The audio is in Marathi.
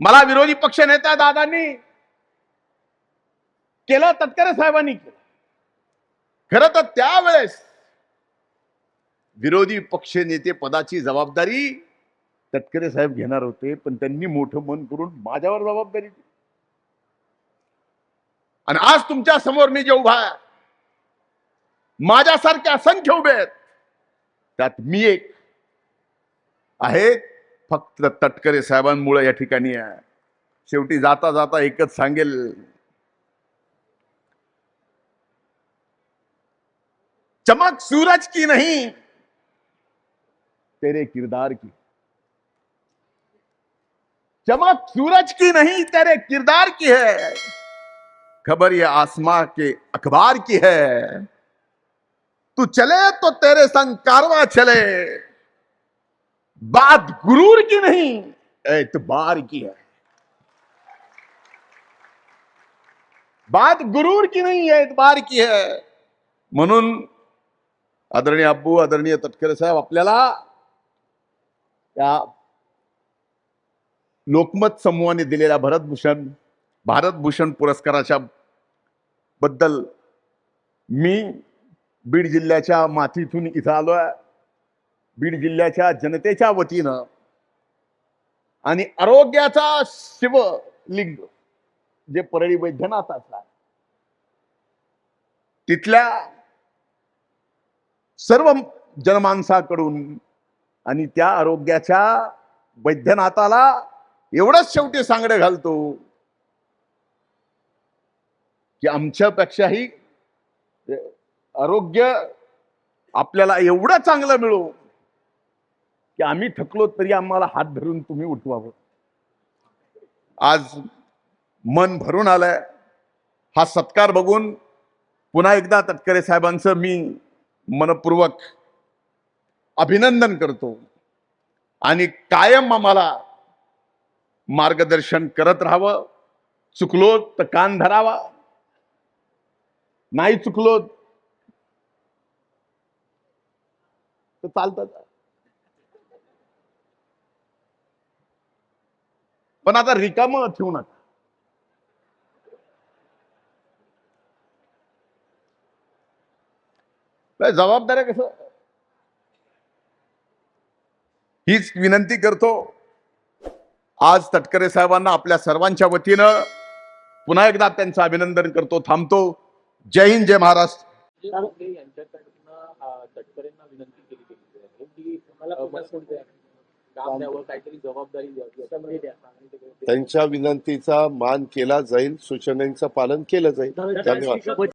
मला विरोधी पक्ष नेत्या दादांनी केलं तटकरे साहेबांनी केलं. खरं तर त्यावेळेस विरोधी पक्ष नेते पदाची जबाबदारी तटकरे साहेब घेणार होते पण त्यांनी मोठं मन करून माझ्यावर जबाबदारी दिली आणि आज तुमच्यासमोर मी जे उभा माझ्यासारखे असंख्य उभे आहेत त्यात मी एक आहे. फक्त तटकरे साहेबांमुळे या ठिकाणी आहे शेवटी जाता जाता एकच सांगेल. चमक सूरज की नहीं, तेरे किरदार की. चमक सूरज की नहीं, तेरे किरदार की है. खबर ये आसमां के अखबार की है. तू चले तो तेरे संग कारवा चले. बात गुरूर की नहीं? एतबार की है। बात गुरूर की नाही है एतबार की है। म्हणून आदरणीय अब्बू आदरणीय तटकरे साहेब आपल्याला त्या लोकमत समूहाने दिलेल्या भरतभूषण भारतभूषण पुरस्काराच्या बद्दल मी बीड जिल्ह्याच्या मातीतून इथं आलोय. बीड जिल्ह्याच्या जनतेच्या वतीनं आणि आरोग्याचा शिवलिंग जे परळी वैद्यनाथाचा तिथल्या सर्व जनमानसाकडून आणि त्या आरोग्याच्या वैद्यनाथाला एवढंच शेवटी सांगडं घालतो की आमच्यापेक्षाही आरोग्य आपल्याला एवढं चांगलं मिळो की आम्ही थकलो तरी आम्हाला हात धरून तुम्ही उठवावं. आज मन भरून आलंय. हा सत्कार बघून पुन्हा एकदा तटकरे साहेबांचं मी मनपूर्वक अभिनंदन करतो. आणि कायम आम्हाला मार्गदर्शन करत राहावं. चुकलो तर कान धरावा. नाही चुकलो तर चालतं. पण आता रिकाम ठेवू नका. जबाबदाऱ्या कसं? हीच विनंती करतो. आज तटकरे साहेबांना आपल्या सर्वांच्या वतीनं पुन्हा एकदा त्यांचं अभिनंदन करतो थांबतो. जय हिंद जय महाराष्ट्र. यांच्याकडनं तटकरेंना विनंती केली गेली आहे. की मला काम द्यावं काहीतरी जबाबदारी द्यावी याच्यामध्ये द्या आणि ते- त्यांच्या विनंतीचा मान केला जाईल सूचनांचं पालन केलं जाईल. धन्यवाद.